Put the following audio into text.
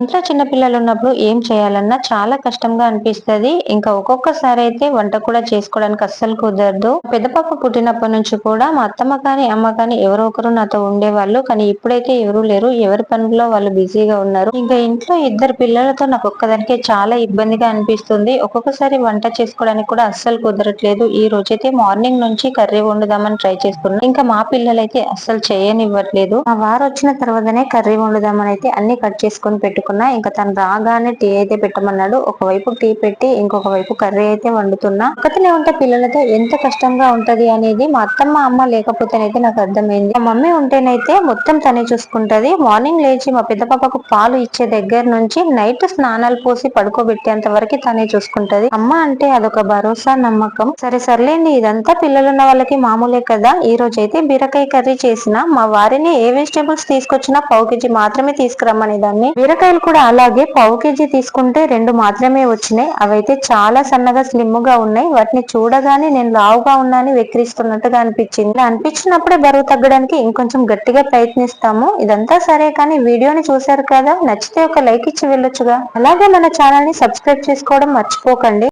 ఇంట్లో చిన్న పిల్లలు ఉన్నప్పుడు ఏం చేయాలన్నా చాలా కష్టంగా అనిపిస్తది. ఇంకా ఒక్కొక్కసారి అయితే వంట కూడా చేసుకోవడానికి అస్సలు కుదరదు. పెద్ద పాప పుట్టినప్పటి నుంచి కూడా మా అత్తమ్మ కానీ అమ్మ కానీ ఎవరో ఒకరు నాతో ఉండేవాళ్ళు. కానీ ఇప్పుడైతే ఎవరు లేరు. ఎవరి పనుల్లో వాళ్ళు బిజీగా ఉన్నారు. ఇంకా ఇంట్లో ఇద్దరు పిల్లలతో నాకు ఒక్కదానికే చాలా ఇబ్బందిగా అనిపిస్తుంది. ఒక్కొక్కసారి వంట చేసుకోవడానికి కూడా అస్సలు కుదరట్లేదు. ఈ రోజైతే మార్నింగ్ నుంచి కర్రీ వండుదామని ట్రై చేస్తున్నా. ఇంకా మా పిల్లలైతే అస్సలు చేయనివ్వట్లేదు. మా వారు వచ్చిన తర్వాతనే కర్రీ వండుదామని అయితే అన్ని కట్ చేసుకొని పెట్టుకున్నాను పెట్టుకున్నా ఇంకా తను రాగానే టీ అయితే పెట్టమన్నాడు. ఒకవైపు టీ పెట్టి ఇంకొక వైపు కర్రీ అయితే వండుతున్నా. ఒకటినే ఉంటే పిల్లలతో ఎంత కష్టంగా ఉంటది అనేది మా అత్తమ్మ అమ్మ లేకపోతేనైతే నాకు అర్థమైంది. మా మమ్మీ ఉంటేనైతే మొత్తం తనే చూసుకుంటది. మార్నింగ్ లేచి మా పెద్ద పాపకు పాలు ఇచ్చే దగ్గర నుంచి నైట్ స్నానాలు పోసి పడుకోబెట్టేంత వరకు తనే చూసుకుంటది. అమ్మ అంటే అదొక భరోసా నమ్మకం. సరే సర్లేండి ఇదంతా పిల్లలున్న వాళ్ళకి మామూలే కదా. ఈ రోజు అయితే బీరకాయ కర్రీ చేసిన మా వారిని ఏ వెజిటేబుల్స్ తీసుకొచ్చినా పావు కేజీ మాత్రమే తీసుకురమ్మని దాన్ని బీరకాయ ఉల్లిపాయలు కూడా అలాగే పావు కేజీ తీసుకుంటే రెండు మాత్రమే వచ్చినాయి. అవైతే చాలా సన్నగా స్లిమ్గా ఉన్నాయి. వాటిని చూడగానే నేను లావుగా ఉన్నాని వెక్కిరిస్తున్నట్టుగా అనిపించింది. అనిపించినప్పుడే బరువు తగ్గడానికి ఇంకొంచెం గట్టిగా ప్రయత్నిస్తాము. ఇదంతా సరే కానీ వీడియోని చూసారు కదా? నచ్చితే ఒక లైక్ ఇచ్చి వెళ్ళొచ్చుగా. అలాగే మన ఛానల్ని సబ్స్క్రైబ్ చేసుకోవడం మర్చిపోకండి.